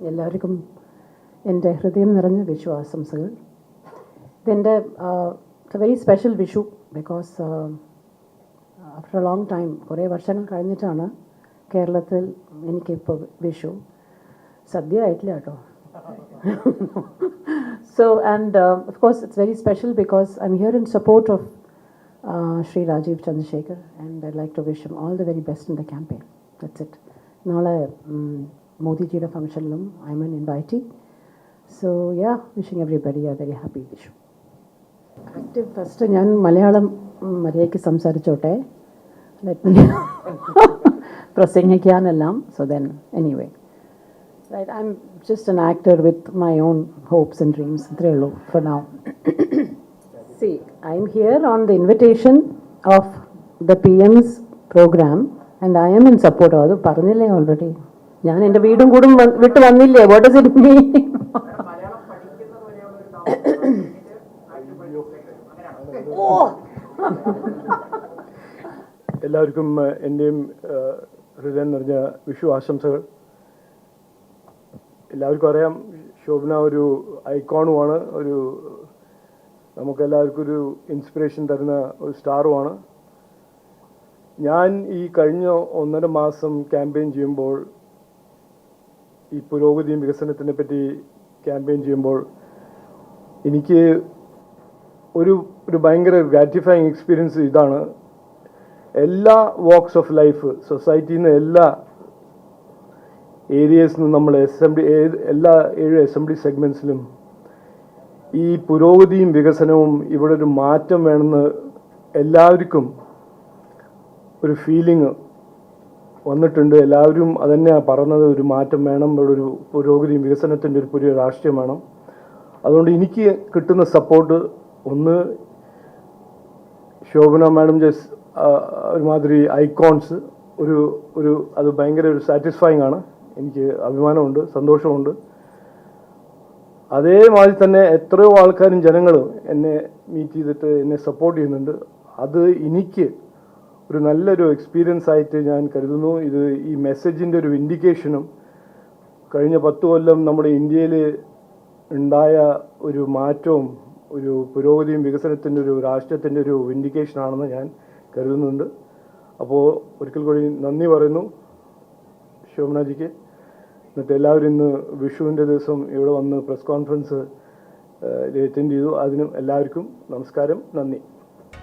എല്ലാവർക്കും എന്റെ ഹൃദയം നിറഞ്ഞ വിഷു ആശംസകൾ ഇതെന്റെ it's a very special Vishu because after a long time കുറേ വർഷങ്ങൾ കഴിഞ്ഞിട്ടാണ് കേരളത്തിൽ എനിക്കിപ്പോൾ വിഷു. സദ്യ ആയിട്ടില്ല കേട്ടോ. So and of course it's very special because I'm here in support of Shri Rajeev Chandrasekhar and I like to wish all the very best in the campaign that's it നാളെ മോദിജിയുടെ ഫംഗ്ഷനിലും I am an invitee so yeah wishing everybody a very happy Vishu active first ഞാൻ മലയാളം ഉം, മര്യാദയ്ക്ക് സംസാരിച്ചോട്ടെ Let me പ്രസംഗിക്കാനെല്ലാം so then anyway Right, I'm just an actor with my own hopes and dreams. ഇത്രയേ ഉള്ളൂ for now. See, I'm here on the invitation of the PM's program and I am in support. അത് പറഞ്ഞില്ലേ already ഞാൻ എന്റെ വീടും കൂടും വിട്ടു വന്നില്ലേ? വോട്ട് മീൻ എല്ലാവർക്കും എന്റെയും ഹൃദയം നിറഞ്ഞ വിഷു ആശംസകൾ. എല്ലാവർക്കും അറിയാം ശോഭന ഒരു ഐക്കോണുമാണ് ഒരു നമുക്കെല്ലാവർക്കും ഒരു ഇൻസ്പിറേഷൻ തരുന്ന ഒരു സ്റ്റാറുമാണ്. ഞാൻ ഈ കഴിഞ്ഞ ഒന്നര മാസം ക്യാമ്പയിൻ ചെയ്യുമ്പോൾ ഈ പുരോഗതിയും വികസനത്തിനെ പറ്റി ക്യാമ്പയിൻ ചെയ്യുമ്പോൾ എനിക്ക് ഒരു ഒരു ഭയങ്കര ഗ്രാറ്റിഫൈങ് എക്സ്പീരിയൻസ് ഇതാണ്. എല്ലാ വാക്സ് ഓഫ് ലൈഫ് സൊസൈറ്റിയിൽ നിന്ന് എല്ലാ ഏരിയസിൽ നിന്നും നമ്മൾ അസംബ്ലി എല്ലാ ഏഴ് അസംബ്ലി സെഗ്മെന്റ്സിലും ഈ പുരോഗതിയും വികസനവും ഇവിടെ ഒരു മാറ്റം വേണമെന്ന് എല്ലാവർക്കും ഒരു ഫീലിംഗ് വന്നിട്ടുണ്ട്. എല്ലാവരും അതന്നെയാണ് പറഞ്ഞത് ഒരു മാറ്റം വേണം. ഇവിടെ ഒരു പുരോഗതിയും വികസനത്തിന്റെ ഒരു പുതിയ രാഷ്ട്രീയം വേണം. അതുകൊണ്ട് എനിക്ക് കിട്ടുന്ന സപ്പോർട്ട് ഒന്ന് ശോഭന മാഡം ജസ് ഒരുമാതിരി ഐക്കോൺസ് ഒരു ഒരു അത് ഭയങ്കര ഒരു സാറ്റിസ്ഫൈങ് ആണ്. എനിക്ക് അഭിമാനമുണ്ട് സന്തോഷമുണ്ട്. അതേമാതിരി തന്നെ എത്രയോ ആൾക്കാരും ജനങ്ങളും എന്നെ മീറ്റ് ചെയ്തിട്ട് എന്നെ സപ്പോർട്ട് ചെയ്യുന്നുണ്ട്. അത് എനിക്ക് ഒരു നല്ലൊരു എക്സ്പീരിയൻസ് ആയിട്ട് ഞാൻ കരുതുന്നു. ഇത് ഈ മെസ്സേജിന്റെ ഒരു ഇൻഡിക്കേഷനും കഴിഞ്ഞ പത്ത് കൊല്ലം നമ്മുടെ ഇന്ത്യയിൽ ഉണ്ടായ ഒരു മാറ്റവും ഒരു പുരോഗതിയും വികസനത്തിന്റെ ഒരു രാഷ്ട്രത്തിന്റെ ഒരു ഇൻഡിക്കേഷനാണെന്ന് ഞാൻ കരുതുന്നുണ്ട്. അപ്പോൾ ഒരിക്കൽ കൂടി നന്ദി പറയുന്നു ശോഭനാജിക്ക്. എന്നിട്ട് എല്ലാവരും ഇന്ന് വിഷുവിന്റെ ദിവസം ഇവിടെ വന്ന് പ്രസ് കോൺഫറൻസ് അറ്റൻഡ് ചെയ്തു. അതിനും എല്ലാവർക്കും നമസ്കാരം നന്ദി.